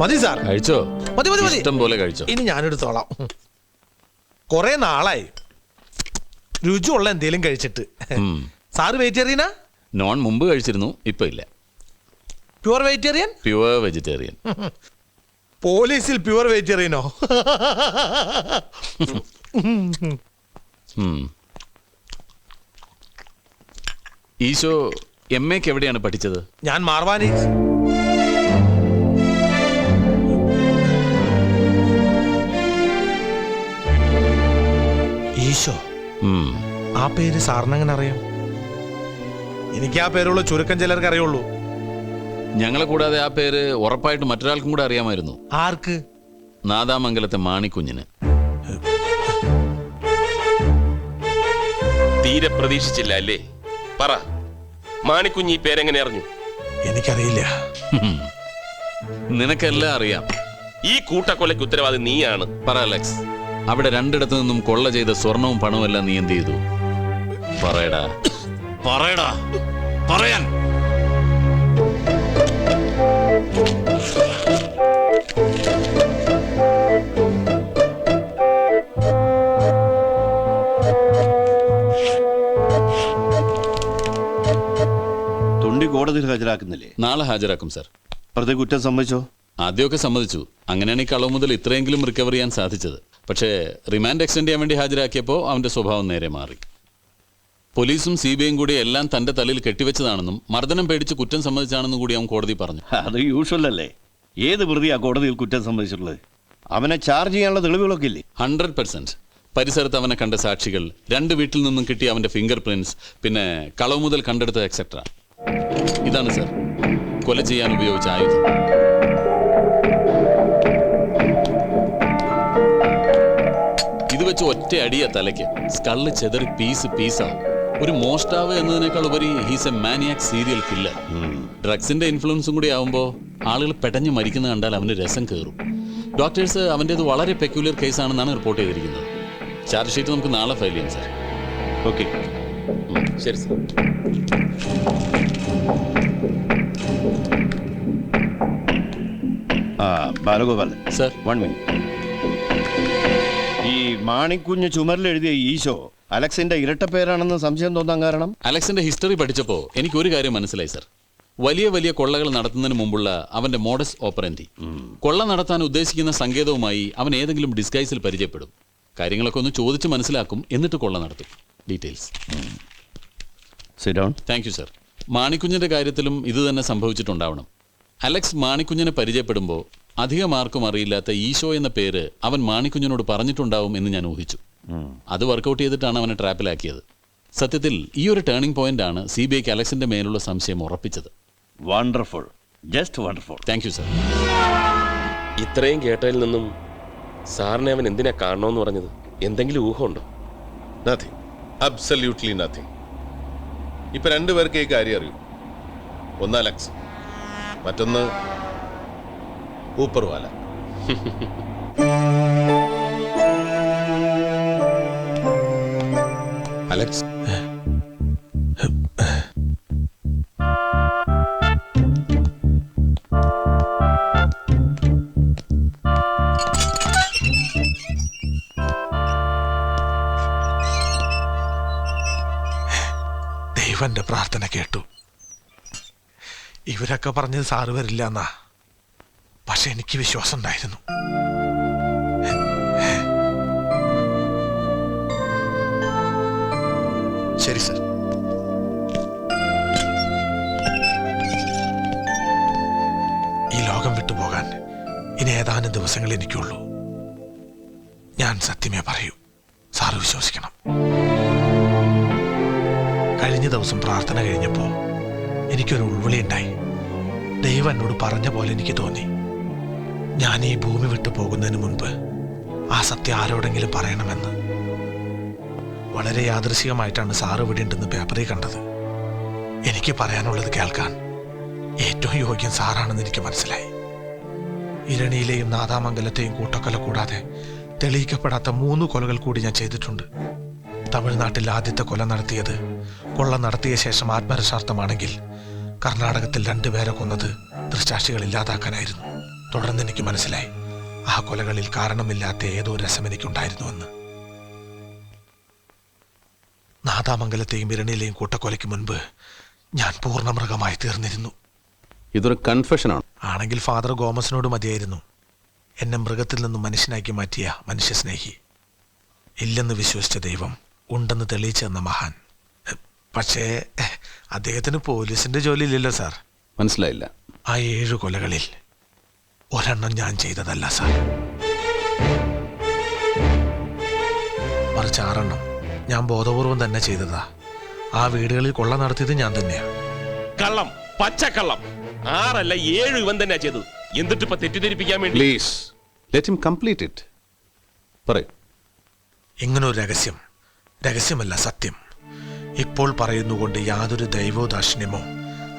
മതി സാർ. കഴിച്ചോ? മതി മതി മതി. ഇഷ്ടം പോലെ കഴിച്ചോ? ഇനി ഞാനെടുത്തോളാം. കുറെ നാളായി. രുചിയുള്ള എന്തേലും കഴിച്ചിട്ട്. സാറ് വെജിറ്റേറിയനാ നോൺ മുമ്പ് കഴിച്ചിരുന്നു ഇപ്പൊ ഇല്ല. പ്യുവർ വെജിറ്റേറിയൻ പ്യുവർ വെജിറ്റേറിയൻ പോലീസിൽ പ്യുവർ വെജിറ്റേറിയനോ. ഈശോ എം എക്ക് എവിടെയാണ് പഠിച്ചത്? ഞാൻ മാർവാനി ഈശോ ഉം. ആ പേര് സാറിനെങ്ങനെ അറിയാം എനിക്ക് ആ പേരുള്ള ചുരുക്കം ചിലർക്ക് അറിയുള്ളൂ. ഞങ്ങളെ കൂടാതെ ആ പേര് ഉറപ്പായിട്ട് മറ്റൊരാൾക്കും കൂടെ അറിയാമായിരുന്നു. ആർക്ക്? നാദാമംഗലത്തെ മാണിക്കുഞ്ഞിന്. തീരെ പ്രതീക്ഷിച്ചില്ല അല്ലേ? പറ. മാണിക്കുഞ്ഞ് ഈ പേരെങ്ങനെ അറിഞ്ഞു? എനിക്കറിയില്ല. നിനക്കെല്ലാം അറിയാം. ഈ കൂട്ടക്കൊലയ്ക്ക് ഉത്തരവാദി നീയാണ്. പറ അലക്സ്. അവിടെ രണ്ടിടത്തു നിന്നും കൊള്ള ചെയ്ത സ്വർണവും പണവും എല്ലാം നീ എന്ത് ചെയ്തു? പറയടാ. പറയടാ. പറയാൻ. കോടതിയിൽ ഹാജരാക്കുന്നില്ലേ? നാളെ ഹാജരാക്കും സർ. പ്രതി കുറ്റം സമ്മതിച്ചോ? ആദ്യമൊക്കെ സമ്മതിച്ചു. അങ്ങനെയാണ് ഈ കളവ് മുതൽ ഇത്രയെങ്കിലും റിക്കവർ ചെയ്യാൻ സാധിച്ചത്. പക്ഷേ റിമാൻഡ് എക്സ്റ്റെൻഡ് ചെയ്യാൻ വേണ്ടി ഹാജരാക്കിയപ്പോൾ അവന്റെ സ്വഭാവം നേരെ മാറി. പോലീസും സി ബി ഐയും കൂടി എല്ലാം തന്റെ തലയിൽ കെട്ടിവെച്ചതാണെന്നും മർദ്ദനം പേടിച്ച് കുറ്റം സമ്മതിച്ചാണെന്നും കൂടി അവൻ കോടതി പറഞ്ഞു. അത് യൂഷ്വൽ അല്ലേ? ഏത് പ്രതിയാ കോടതിയിൽ കുറ്റം സമ്മതിച്ചിട്ടുള്ളത്? അവനെ ചാർജ് ചെയ്യാനുള്ള തെളിവുകളൊക്കെ ഇല്ലേ? Hundred percent. പരിസരത്ത് അവനെ കണ്ട സാക്ഷികൾ രണ്ട് വീട്ടിൽ നിന്നും കിട്ടിയ അവന്റെ ഫിംഗർ പ്രിന്റ്സ് പിന്നെ കളവ് മുതൽ കണ്ടെടുത്ത എക്സെട്ര ഇതാണ് സർ. കൊല ചെയ്യാൻ ഉപയോഗിച്ച ആയുധം. ഇത് വെച്ച് ഒറ്റ അടിയ തലയ്ക്ക്. സ്കള്ള് ചെതറി പീസ് പീസാവും. ഒരു മോഷ്ടാവ് എന്നതിനേക്കാൾ ഉപരി he's a maniac serial killer ഡ്രഗ്സിന്റെ ഇൻഫ്ലുവൻസും കൂടി ആവുമ്പോൾ ആളുകൾ പെടഞ്ഞു മരിക്കുന്നത് കണ്ടാൽ അവന് രസം കയറും ഡോക്ടേഴ്സ് അവന്റേത് വളരെ പെക്യുലർ കേസാണെന്നാണ് റിപ്പോർട്ട് ചെയ്തിരിക്കുന്നത്. ചാർജ് ഷീറ്റ് നമുക്ക് നാളെ ഫയൽ ചെയ്യാം സാർ ഓക്കെ ശരി സാർ. ആ ബാലഗോപാൽ സർ. വൺ മിനിറ്റ് ഈ മാണിക്കുഞ്ഞ് ചുമരിൽ എഴുതിയ ഈശോ അലക്സിന്റെ ഇരട്ട പേരാണെന്ന് സംശയം തോന്നാൻ കാരണം? അലക്സിന്റെ ഹിസ്റ്ററി പഠിച്ചപ്പോൾ എനിക്ക് ഒരു കാര്യം മനസ്സിലായി സർ. വലിയ വലിയ കൊള്ളകൾ നടത്തുന്നതിന് മുമ്പുള്ള അവന്റെ മോഡസ് ഓപ്പറന്റി. കൊള്ള നടത്താൻ ഉദ്ദേശിക്കുന്ന സങ്കേതവുമായി അവൻ ഏതെങ്കിലും ഡിസ്ഗൈസിൽ പരിചയപ്പെടും. കാര്യങ്ങളൊക്കെ ഒന്ന് ചോദിച്ച് മനസ്സിലാക്കും എന്നിട്ട് കൊള്ള നടത്തും. ഡീറ്റെയിൽസ് താങ്ക് യു സർ മാണിക്കുഞ്ഞിന്റെ കാര്യത്തിലും ഇത് തന്നെ സംഭവിച്ചിട്ടുണ്ടാവണം. അലക്സ് മാണിക്കുഞ്ഞിനെ പരിചയപ്പെടുമ്പോൾ അധികം ആർക്കും അറിയില്ലാത്ത ഈശോ എന്ന പേര് അവൻ മാണിക്കുഞ്ഞിനോട് പറഞ്ഞിട്ടുണ്ടാവും എന്ന് ഞാൻ ഊഹിച്ചു. അത് വർക്കൗട്ട് ചെയ്തിട്ടാണ് അവനെ ട്രാപ്പിലാക്കിയത്. സത്യത്തിൽ ഈ ഒരു ടേണിംഗ് പോയിന്റ് ആണ് സി ബി ഐക്ക് അലക്സിന്റെ മേലുള്ള സംശയം ഉറപ്പിച്ചത്. Wonderful just wonderful thank you sir ഇത്രയും കേട്ടതിൽ നിന്നും സാറിനെ അവൻ എന്തിനാ കാണണമെന്ന് പറഞ്ഞത്? എന്തെങ്കിലും ഊഹമുണ്ടോ? നത്തിങ് അബ്സല്യൂട്ട്ലി നത്തിങ് ഇപ്പൊ രണ്ടുപേർക്ക് ഈ കാര്യം അറിയൂ. ഒന്ന് അലക്സ് മറ്റൊന്ന് ഊപ്പർവാല അലക്സ് ദൈവന്റെ പ്രാർത്ഥന കേട്ടു. ഇവരൊക്കെ പറഞ്ഞത് സാറ് വരില്ല എന്നാ പക്ഷെ എനിക്ക് വിശ്വാസം ഉണ്ടായിരുന്നു. ശരി സർ. ഈ ലോകം വിട്ടുപോകാൻ ഇനി ഏതാനും ദിവസങ്ങൾ എനിക്കുള്ളൂ. ഞാൻ സത്യമേ പറയൂ. സാറ് വിശ്വസിക്കണം. കഴിഞ്ഞ ദിവസം പ്രാർത്ഥന കഴിഞ്ഞപ്പോൾ എനിക്കൊരു ഉൾവിളി ഉണ്ടായി. ദൈവം എന്നോട് പറഞ്ഞ പോലെ എനിക്ക് തോന്നി. ഞാൻ ഈ ഭൂമി വിട്ടു പോകുന്നതിന് മുൻപ് ആ സത്യം ആരോടെങ്കിലും പറയണമെന്ന്. വളരെ യാദൃശികമായിട്ടാണ് സാറ് ഇവിടെ ഉണ്ടെന്ന് പേപ്പറിൽ കണ്ടത്. എനിക്ക് പറയാനുള്ളത് കേൾക്കാൻ ഏറ്റവും യോഗ്യം സാറാണെന്ന് എനിക്ക് മനസ്സിലായി. ഇരണിയിലെയും നാദാമംഗലത്തെയും കൂട്ടക്കൊല കൂടാതെ തെളിയിക്കപ്പെടാത്ത മൂന്ന് കൊലകൾ കൂടി ഞാൻ ചെയ്തിട്ടുണ്ട്. തമിഴ്നാട്ടിൽ ആദ്യത്തെ കൊല നടത്തിയത് കൊള്ള നടത്തിയ ശേഷം ആത്മരസാർത്ഥമാണെങ്കിൽ കർണാടകത്തിൽ രണ്ടുപേരെ കൊന്നത് ദൃശാക്ഷികൾ ഇല്ലാതാക്കാനായിരുന്നു. തുടർന്ന് എനിക്ക് മനസ്സിലായി ആ കൊലകളിൽ കാരണമില്ലാത്ത ഏതോ രസം എനിക്കുണ്ടായിരുന്നുവെന്ന്. നാദാമംഗലത്തെയും ഇരണിയിലെയും കൂട്ടക്കൊലയ്ക്ക് മുൻപ് ഞാൻ പൂർണ മൃഗമായി തീർന്നിരുന്നു. ഇതൊരു കൺഫെഷനാണ്. ആണെങ്കിൽ ഫാദർ ഗോമസിനോട് മതിയായിരുന്നു. എന്നെ മൃഗത്തിൽ നിന്നും മനുഷ്യനാക്കി മാറ്റിയ മനുഷ്യസ്നേഹി. ഇല്ലെന്ന് വിശ്വസിച്ച ദൈവം ഉണ്ടെന്ന് തെളിയിച്ചു തന്ന മഹാൻ. പക്ഷേ അദ്ദേഹത്തിന് പോലീസിന്റെ ജോലി ഇല്ലല്ലോ സാർ. മനസ്സിലായില്ല. ആ ഏഴു കൊലകളിൽ ഒരെണ്ണം ഞാൻ ചെയ്തതല്ല സാർ. മറിച്ച് ആറെണ്ണം ഞാൻ ബോധപൂർവം തന്നെ ചെയ്തതാ. ആ വീടുകളിൽ കൊള്ള നടത്തിയത് ഞാൻ തന്നെയാ. കള്ളം പച്ചക്കള്ളം. ആറല്ല ഏഴ് ഇവൻ തന്നെയാ ചെയ്തത്. എന്നിട്ട് ഇപ്പൊ തെറ്റിദ്ധരിപ്പിക്കാൻ വേണ്ടി? Please let him complete it പറയൂ. ഇങ്ങനെ ഒരു രഹസ്യം. രഹസ്യമല്ല സത്യം. ഇപ്പോൾ പറയുന്നുകൊണ്ട് യാതൊരു ദൈവോദാക്ഷിണ്യമോ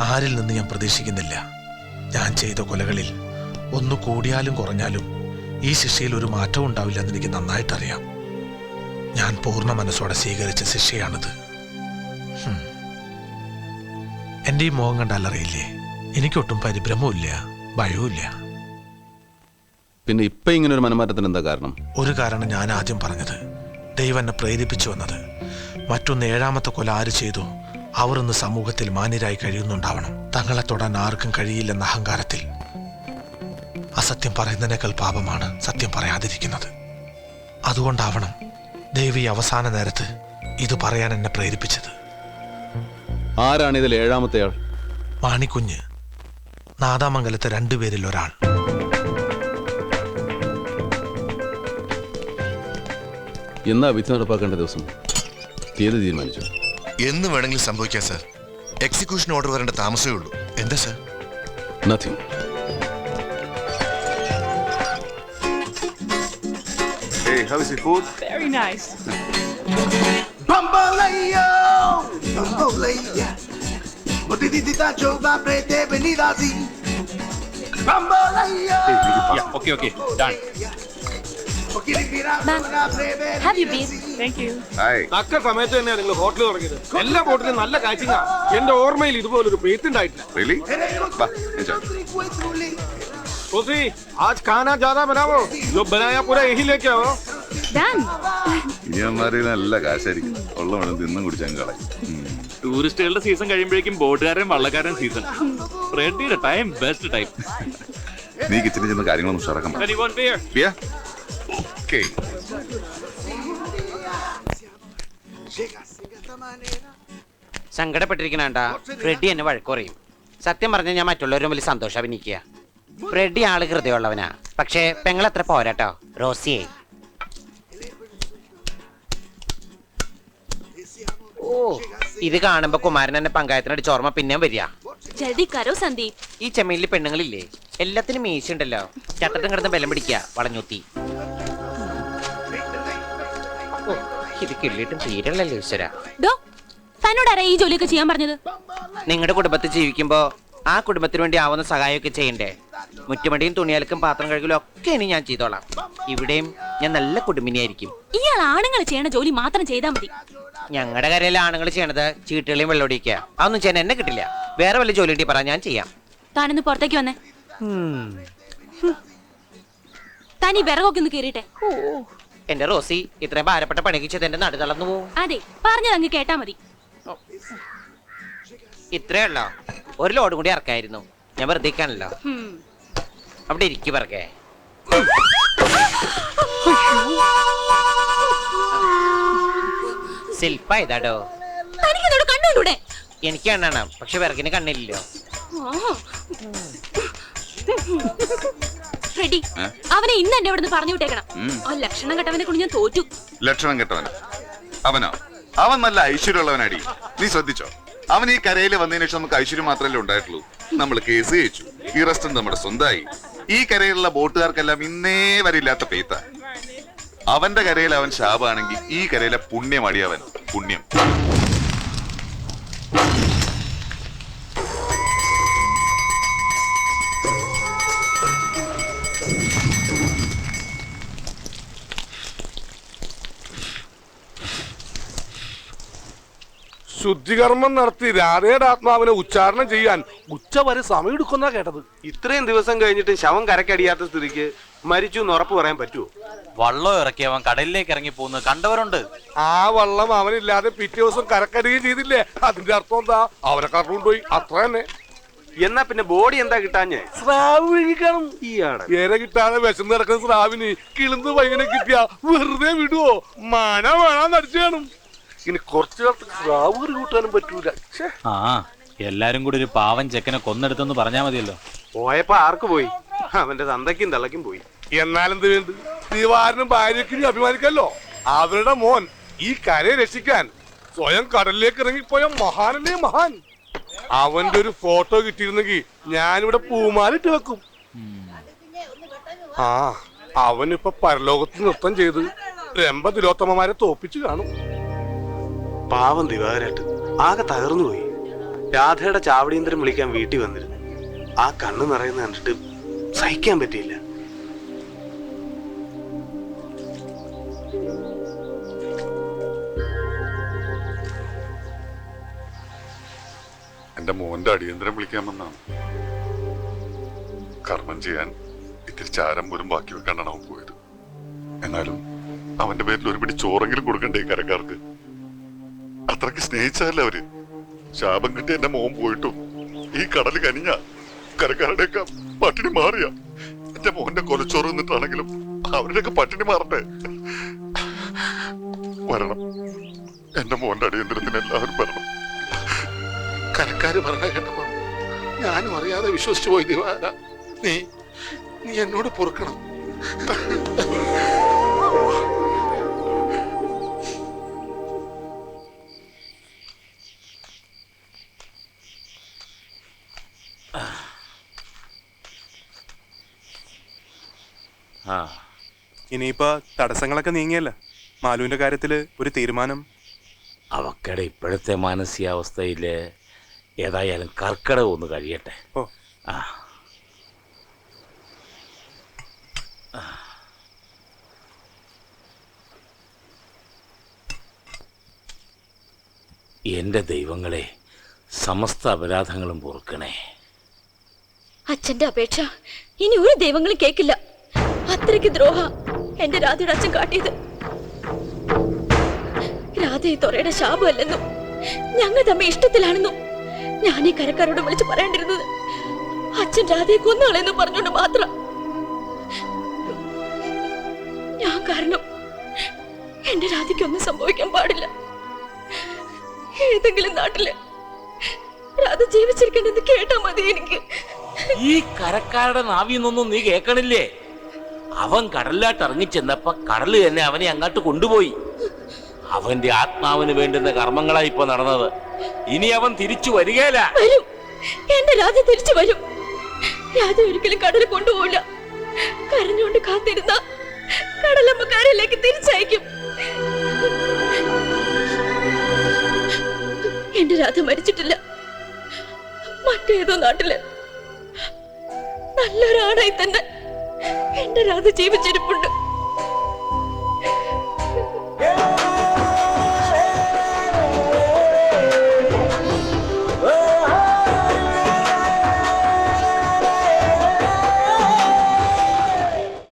ആരിൽ നിന്ന് ഞാൻ പ്രതീക്ഷിക്കുന്നില്ല. ഞാൻ ചെയ്ത കൊലകളിൽ ഒന്ന് കൂടിയാലും കുറഞ്ഞാലും ഈ ശിക്ഷയിൽ ഒരു മാറ്റം ഉണ്ടാവില്ല ഉണ്ടാവില്ലെന്ന് എനിക്ക് നന്നായിട്ടറിയാം. ഞാൻ പൂർണ മനസ്സോടെ സ്വീകരിച്ച ശിക്ഷയാണിത്. എന്റെ ഈ മോഹം കണ്ടാലറിയില്ലേ എനിക്കൊട്ടും പരിഭ്രമവും ഭയവുമില്ല. പിന്നെ ഇപ്പൊ ഇങ്ങനെ ഒരു മനമാറ്റത്തിന് എന്താ കാരണം? ഒരു കാരണം ഞാൻ ആദ്യം പറഞ്ഞത് ദൈവനെ എന്നെ പ്രേരിപ്പിച്ചു വന്നത്. മറ്റൊന്ന് ഏഴാമത്തെ കൊല ആര് ചെയ്തു? അവർ ഇന്ന് സമൂഹത്തിൽ മാന്യരായി കഴിയുന്നുണ്ടാവണം. തങ്ങളെ തൊടാൻ ആർക്കും കഴിയില്ലെന്ന അഹങ്കാരത്തിൽ. അസത്യം പറയുന്നതിനേക്കാൾ പാപമാണ് സത്യം പറയാതിരിക്കുന്നത്. അതുകൊണ്ടാവണം ദേവി അവസാന നേരത്ത് ഇത് പറയാൻ എന്നെ പ്രേരിപ്പിച്ചത്. ആരാണ് ഇതിൽ ഏഴാമത്തെ ആൾ? മാണിക്കുഞ്ഞ്. നാദാമംഗലത്തെ രണ്ടുപേരിൽ ഒരാൾ. എന്നാ വിധി നടപ്പാക്കേണ്ട ദിവസം? കൃത്യത തീരുമാനിച്ചു? എന്ന് വേണമെങ്കിലും സംഭവിക്കാം സർ. എക്സിക്യൂഷൻ ഓർഡർ വരേണ്ട താമസമേ ഉള്ളൂ. എന്താ sir? Nothing okay okay Dan you been? Thank you. Hi. തക്ക സമയത്ത് തന്നെയാണ് നിങ്ങൾ ഹോട്ടൽ തുടങ്ങിയത് എല്ലാ ഹോട്ടലും നല്ല കാച്ചിങ്ങാ എന്റെ ഓർമ്മയിൽ ഇതുപോലൊരു പേത്ത് ഉണ്ടായിട്ടില്ല Really? Bah, enjoy. सोसी आज खाना ज्यादा बनाओ जो बनाया पूरा यही लेके आओ Done. ഇനിയന്മാര് നല്ല കാശായിരിക്കും ഉള്ള വേണം തിന്നും കുടിച്ചാൽ കളയും ടൂറിസ്റ്റുകളുടെ സീസൺ കഴിയുമ്പോഴേക്കും ബോട്ടുകാരൻ വള്ളക്കാരൻ സീസൺ റെഡിയുടെ ടൈം ബെസ്റ്റ് ടൈം നീ കിച്ചണിൽ ചെന്ന് കാര്യങ്ങളൊന്നും ഉഷാറാക്കാൻ പറ. Anyone beer? Beer? Okay. സങ്കടപ്പെട്ടിരിക്കണണ്ട Freddy എന്നെ വഴക്കുറയും സത്യം പറഞ്ഞാൽ ഞാൻ മറ്റുള്ളവരും വലിയ സന്തോഷം അഭിനയിക്കുക ഫ്രെഡി ആൾ ഹൃദയമുള്ളവനാ. പക്ഷേ പെങ്ങളത്ര പോരാട്ടോ റോസിയെ. ഓ ഇത് കാണുമ്പോ കുമാരൻ എന്നെ പങ്കായത്തിനടിച്ച് ഓർമ്മ പിന്നെയും വരിക. ജൽദി കരോ സന്ദീപ്. ഈ ചെമ്മീനിൽ പെണ്ണുങ്ങളില്ലേ? എല്ലാത്തിനും മീശുണ്ടല്ലോ ചട്ടത്തും കിടന്ന് ബലം പിടിക്കുക വളഞ്ഞൂത്തി. ഓ, തീരല്ലല്ലോ ഈശ്വര. ഡോ ഈ ജോലിയൊക്കെ ചെയ്യാൻ പറഞ്ഞത്? നിങ്ങളുടെ കുടുംബത്തിൽ ജീവിക്കുമ്പോ ആ കുടുംബത്തിന് വേണ്ടി ആവുന്ന സഹായമൊക്കെ ചെയ്യണ്ടേ? മുറ്റുമടിയും തുണിയലക്കും പാത്രം കഴുകലും ഒക്കെ ഇനി ഞാൻ ചെയ്തോളാം. ഇവിടെയും ഞാൻ നല്ല കുടുംബിനിയായിരിക്കും. ഇയാൾ ആണുങ്ങൾ ചെയ്യണ ജോലി മാത്രം ചെയ്താൽ മതി. ഞങ്ങളുടെ കരയിലെ ആണുങ്ങൾ ചെയ്യണത് ചീട്ടുകളെയും വെള്ളമൊടിക്കുക അതൊന്നും ചെയ്യാൻ എന്നെ കിട്ടില്ല. വേറെ വല്ല ജോലി ഉണ്ടെങ്കിൽ പറ ഞാൻ ചെയ്യാം. താനൊന്ന് പുറത്തേക്ക് വന്നേ. താൻ ഈ വിറകൊക്കെ ഒന്ന് കീറിട്ടെ എന്റെ റോസി ഇത്രയും ഭാരപ്പെട്ട പണികിച്ചത് എന്റെ നടു തളർന്നു പോവും. അതെ പറഞ്ഞത് അങ്ങ് കേട്ടാ മതി. ഇത്രേ ഉള്ളോ? ഒരു ലോഡ് കൂടി ഇറക്കായിരുന്നു. ഞാൻ വെറുതെ ഇരിക്കാണല്ലോ. അവിടെ ഇരിക്കു പറകെ ശില്പ ഇതാടോ തനിക്കിതോട് കണ്ടുകൊണ്ടൂടെ എനിക്ക് കണ്ണാണ് പക്ഷെ വിറകിന് കണ്ണില്ലല്ലോ. റെഡി. അവനെ ഇന്ന് എന്റെ അവിടെ പറഞ്ഞു വിട്ടേക്കണം. ആ ലക്ഷണം കെട്ടവനെ കൊണ്ട് ഞാൻ തോറ്റു. ലക്ഷണം കെട്ടവൻ അവനോ? അവൻ നല്ല ഐശ്വര്യമുള്ളവനടി. നീ ശ്രദ്ധിച്ചോ? അവൻ ഈ കരയിൽ വന്നതിന് ശേഷം നമുക്ക് ഐശ്വര്യം മാത്രമല്ലേ ഉണ്ടായിട്ടുള്ളൂ. നമ്മൾ കേസ് ജയിച്ചു. ഈ റെസ്റ്റോറന്റ് നമ്മുടെ സ്വന്തമായി. ഈ കരയിലുള്ള ബോട്ടുകാർക്കെല്ലാം ഇന്നേ വരെ ഇല്ലാത്ത പെയ്ത്ത അവന്റെ കരയിൽ അവൻ ശാപാണെങ്കിൽ ഈ കരയിലെ പുണ്യമടി അവൻ. പുണ്യം. ശുദ്ധികർമ്മം നടത്തി രാധയുടെ ആത്മാവിനെ ഉച്ചാരണം ചെയ്യാൻ ഉച്ച വരെ സമയം എടുക്കുന്ന കേട്ടത്. ഇത്രയും ദിവസം കഴിഞ്ഞിട്ട് ശവം കരക്കടിയാത്ത സ്ഥിതിക്ക് മരിച്ചു എന്ന് ഉറപ്പ് പറയാൻ പറ്റുമോ വള്ളം ഇറക്കി അവൻ കടലിലേക്ക് ഇറങ്ങി പോകുന്നത് കണ്ടവരുണ്ട്. ആ വള്ളം അവനില്ലാതെ പിറ്റേ ദിവസം കരക്കടുകയും ചെയ്തില്ലേ? അതിന്റെ അർത്ഥം എന്താ? അവരെ കറണ്ടുപോയി അത്ര തന്നെ. എന്നാ പിന്നെ ബോഡി എന്താ കിട്ടാഞ്ഞേ? സ്രാവ് വിഴിക്കണം ഈയാടെ. ഇര കിട്ടാതെ വിശന്ന് നടക്കുന്ന സ്രാവിന് കിളിന്ന് പയ്യനെ കിട്ടിയ വെറുതെ വിടുവോ? മന വേണം നടിച്ചു കാണും. ഇനി കുറച്ചു കാലത്ത് സ്രാവ് കറി കൂട്ടാനും പറ്റൂല. ഛേ. ആ എല്ലാരും കൂടി ഒരു പാവൻ ചെക്കനെ കൊന്നെടുത്തെന്ന് പറഞ്ഞാ മതിയല്ലോ. പോയപ്പോ ആർക്ക് പോയി? അവന്റെ തന്തയ്ക്കും തള്ളയ്ക്കും പോയി. എന്നാലെന്ത് വേണ്ട ദിവാരനും ഭാര്യയ്ക്കും അഭിമാനിക്കല്ലോ. അവരുടെ മോൻ ഈ കരയെ രക്ഷിക്കാൻ സ്വയം കടലിലേക്ക് ഇറങ്ങിപ്പോയ മഹാനല്ലേ മഹാൻ? അവന്റെ ഒരു ഫോട്ടോ കിട്ടിയിരുന്നെങ്കിൽ ഞാനിവിടെ പൂമാലിട്ട് വെക്കും. ആ അവനിപ്പൊ പരലോകത്ത് നൃത്തം ചെയ്ത് രമ്പ തിലോത്തമ്മമാരെ തോപ്പിച്ചു കാണും. പാവം ദിവാകരായിട്ട് ആകെ തകർന്നുപോയി രാധയുടെ ചാവടീന്ദ്രൻ വിളിക്കാൻ വീട്ടിൽ വന്നിരുന്നു. ആ കണ്ണ് നിറയുന്ന കണ്ടിട്ട് സഹിക്കാൻ പറ്റിയില്ല. എന്റെ മോന്റെ അടിയന്തരം വിളിക്കാമെന്നാണ് കർമ്മം ചെയ്യാൻ ഇത്തിരി ചാരം പോലും ബാക്കി വെക്കാണ്ടാണ് അവൻ പോയത്. എന്നാലും അവന്റെ പേരിൽ ഒരു പിടി ചോറെങ്കിലും കൊടുക്കണ്ടേ കരക്കാർക്ക്? അത്രയ്ക്ക് സ്നേഹിച്ചതല്ലേ അവർ? ശാപം കിട്ടി എന്റെ മോൻ പോയിട്ടും ഈ കടൽ കനിഞ്ഞ കരക്കാരുടെയൊക്കെ പട്ടിണി മാറിയ. എന്റെ മോന്റെ കൊലച്ചോറ് നിന്നിട്ടാണെങ്കിലും അവരുടെയൊക്കെ പട്ടിണി മാറട്ടെ. വരണം. എന്റെ മോന്റെ അടിയന്തരത്തിന് എല്ലാവരും വരണം. കരക്കാര് പറഞ്ഞ കേട്ടപ്പോ ഞാനും അറിയാതെ വിശ്വസിച്ചു പോയി ദിവാര. നീ നീ എന്നോട് പൊറുക്കണം. ഇനിയിപ്പോ തടസ്സങ്ങളൊക്കെ നീങ്ങിയല്ല? മാലുവിന്റെ കാര്യത്തിൽ ഒരു തീരുമാനം. അവക്കടെ ഇപ്പോഴത്തെ മാനസികാവസ്ഥയിൽ ഏതായാലും കർക്കിടക ഒന്ന് കഴിയട്ടെ. ഓ. ആ. എന്റെ ദൈവങ്ങളെ സമസ്ത അപരാധങ്ങളും പൊറുക്കണേ. അച്ഛന്റെ അപേക്ഷ ഇനി ഒരു ദൈവങ്ങളും കേക്കില്ല. അത്രയ്ക്ക് ദ്രോഹ. എന്റെ രാധയുടെ അച്ഛൻ കാട്ടിയത്. രാധ ഈ തൊറയുടെ ശാപമല്ലെന്നും ഞങ്ങൾ തമ്മിൽ ഇഷ്ടത്തിലാണെന്നും ഞാൻ ഈ കരക്കാരോട് വിളിച്ച് പറയേണ്ടിരുന്നത് അച്ഛൻ രാധയെ കൊന്നാളെന്ന് പറഞ്ഞുകൊണ്ട് മാത്രം. ഞാൻ കാരണം എന്റെ രാധയ്ക്കൊന്നും സംഭവിക്കാൻ പാടില്ല. ഏതെങ്കിലും നാട്ടിൽ രാധ ജീവിച്ചിരിക്കണ്ടെന്ന് കേട്ടാ മതി എനിക്ക്. ഈ കരക്കാരുടെ നാവിന്നൊന്നും നീ കേൾക്കണില്ലേ? അവൻ കടലിലാട്ട് ഇറങ്ങിച്ചെന്നപ്പോ കടൽ തന്നെ അവനെ അങ്ങോട്ട് കൊണ്ടുപോയി. അവന്റെ ആത്മാവിന് വേണ്ടുന്ന കർമ്മങ്ങളാ ഇപ്പൊ നടന്നത്. ഇനി അവൻ തിരിച്ചു വരികയില്ല വരും. എന്റെ തിരിച്ചു വരും. കൊണ്ടുപോകില്ല കരഞ്ഞുകൊണ്ട് തിരിച്ചയക്കും. എന്റെ രാധ മരിച്ചിട്ടില്ല. മറ്റേതോ നാട്ടിൽ. നല്ലൊരാണായി തന്നെ. എന്റെ രാധ ജീവിച്ചിരിപ്പുണ്ട്.